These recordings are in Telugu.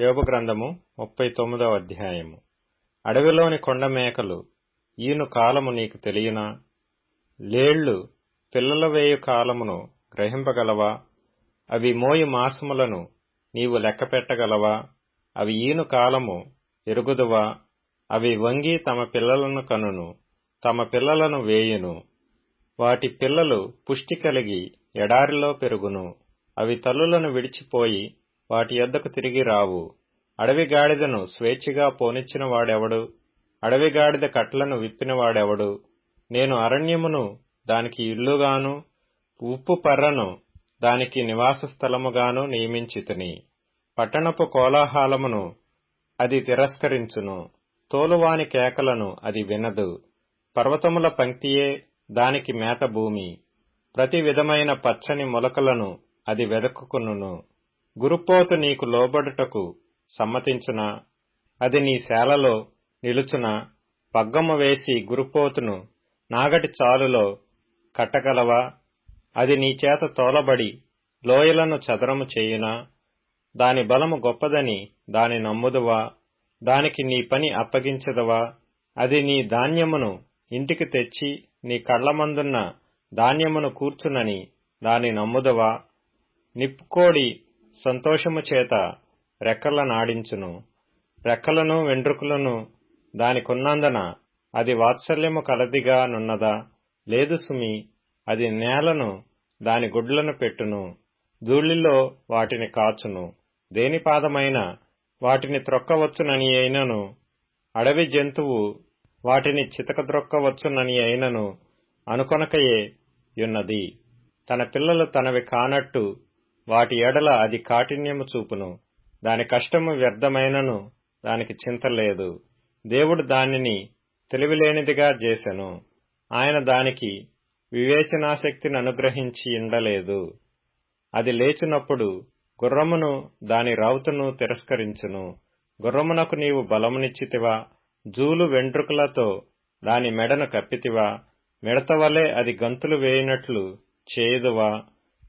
యోబు గ్రంథము ముప్పై తొమ్మిదవ అధ్యాయము. అడవిలోని కొండ మేకలు ఈను కాలము నీకు తెలియనా? లేళ్ళు పిల్లల వేయు కాలమును గ్రహింపగలవా? అవి మోయు మాసములను నీవు లెక్కపెట్టగలవా అవి ఈను కాలము ఎరుగుదువా? అవి వంగి తమ పిల్లలను కనును తమ పిల్లలను వేయును. వాటి పిల్లలు పుష్టి కలిగి ఎడారిలో పెరుగును. అవి తల్లులను విడిచిపోయి వాటి యొద్దకు తిరిగి రావు. అడవి గాడిదను స్వేచ్ఛగా పోనిచ్చిన వాడెవడు? అడవి గాడిద కట్లను విప్పినవాడెవడు నేను అరణ్యమును దానికి ఇల్లుగాను ఉప్పు పర్రను దానికి నివాస స్థలముగాను నియమించితిని. పట్టణపు కోలాహలమును అది తిరస్కరించును. తోలువాని కేకలను అది వినదు. పర్వతముల పంక్తియే దానికి మేత భూమి. ప్రతి విధమైన పచ్చని మొలకలను అది వెదక్కుకును గురుపోతు నీకు లోబడుటకు సమ్మతించునా? అది నీ శాలలో నిలుచున? పగ్గము వేసి గురుపోతును నాగటి చాలులో కట్టగలవా? అది నీ చేత తోలబడి లోయలను చదరము చేయునా? దాని బలము గొప్పదని దాని నమ్ముదువా? దానికి నీ పని అప్పగించదవా? అది నీ ధాన్యమును ఇంటికి తెచ్చి నీ కళ్ళమందున్న ధాన్యమును కూర్చునని దాని నమ్ముదవా? నిప్పుకోడి సంతోషము చేత రెక్కలనాడించును రెక్కలను వెంట్రుకలను దానికున్నందున అది వాత్సల్యము కలదిగా నున్నదా? లేదు సుమి అది నేలను దాని గుడ్లను పెట్టును. ధూళిలో వాటిని కాచును. దేని పాదమైన వాటిని త్రొక్కవచ్చునని అయినను. అడవి జంతువు వాటిని చితకద్రొక్కవచ్చునని అయినను అనుకొనకయే యున్నది. తన పిల్లలు తనవి కానట్టు వాటి ఎడల అది కాఠిన్యము చూపును. దాని కష్టము వ్యర్థమైనను దానికి చింతలేదు దేవుడు దానిని తెలివిలేనిదిగా చేసెను. ఆయన దానికి వివేచనాశక్తిని అనుగ్రహించి ఉండలేదు అది లేచినప్పుడు గుర్రమును దాని రౌతును తిరస్కరించును. గుర్రమునకు నీవు బలమునిచ్చితివా. జూలు వెంట్రుకలతో దాని మెడను కప్పితివా. మిడతవలే అది గంతులు వేయినట్లు చేయుదువా.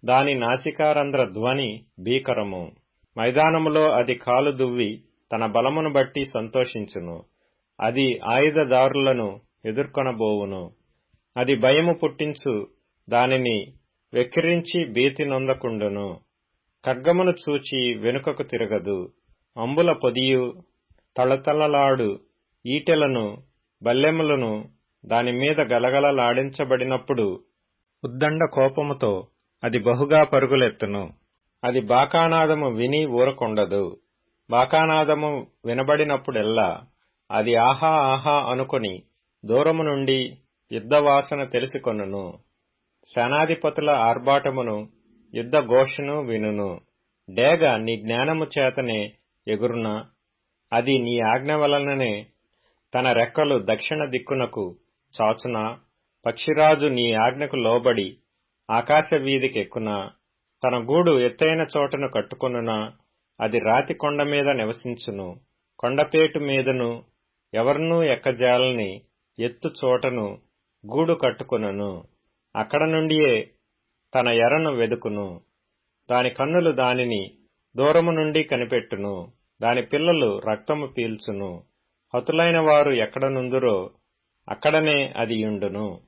దాని నాసికారంధ్ర ధ్వని భీకరము. మైదానములో అది కాలు దువ్వి తన బలమును బట్టి సంతోషించును. అది ఆయుధదారులను ఎదుర్కొనబోవును. అది భయము పుట్టించు దానిని వెక్కిరించి భీతి నొందకుండును. ఖడ్గమును చూచి వెనుకకు తిరగదు. అంబుల పొదియు తళతళలాడు ఈటెలను బల్లెములను దానిమీద గలగలలాడించబడినప్పుడు ఉద్దండ కోపముతో అది బహుగా పరుగులెత్తును. అది బాకానాదము విని ఊరకుండదు. బాకానాదము వినబడినప్పుడెల్లా అది ఆహా ఆహా అనుకొని దూరము నుండి యుద్ధవాసన తెలుసుకొనును. సేనాధిపతుల ఆర్భాటమును యుద్ధ ఘోషను వినును. డేగ నీ జ్ఞానము చేతనే ఎగురున అది నీ ఆజ్ఞ వలననే తన రెక్కలు దక్షిణ దిక్కునకు చాచునా పక్షిరాజు నీ ఆజ్ఞకు లోబడి ఆకాశ వీధికెక్కునా తన గూడు ఎత్తైన చోటను కట్టుకొనునా అది రాతి కొండ మీద నివసించును. కొండపేటు మీదను ఎవరినూ ఎక్కజాలని ఎత్తు చోటను గూడు కట్టుకొనను. అక్కడ నుండియే తన ఎరను వెదుకును. దాని కన్నులు దానిని దూరము నుండి కనిపెట్టును. దాని పిల్లలు రక్తము పీల్చును. హతులైన వారు ఎక్కడ నుందురో అక్కడనే అది యుండును.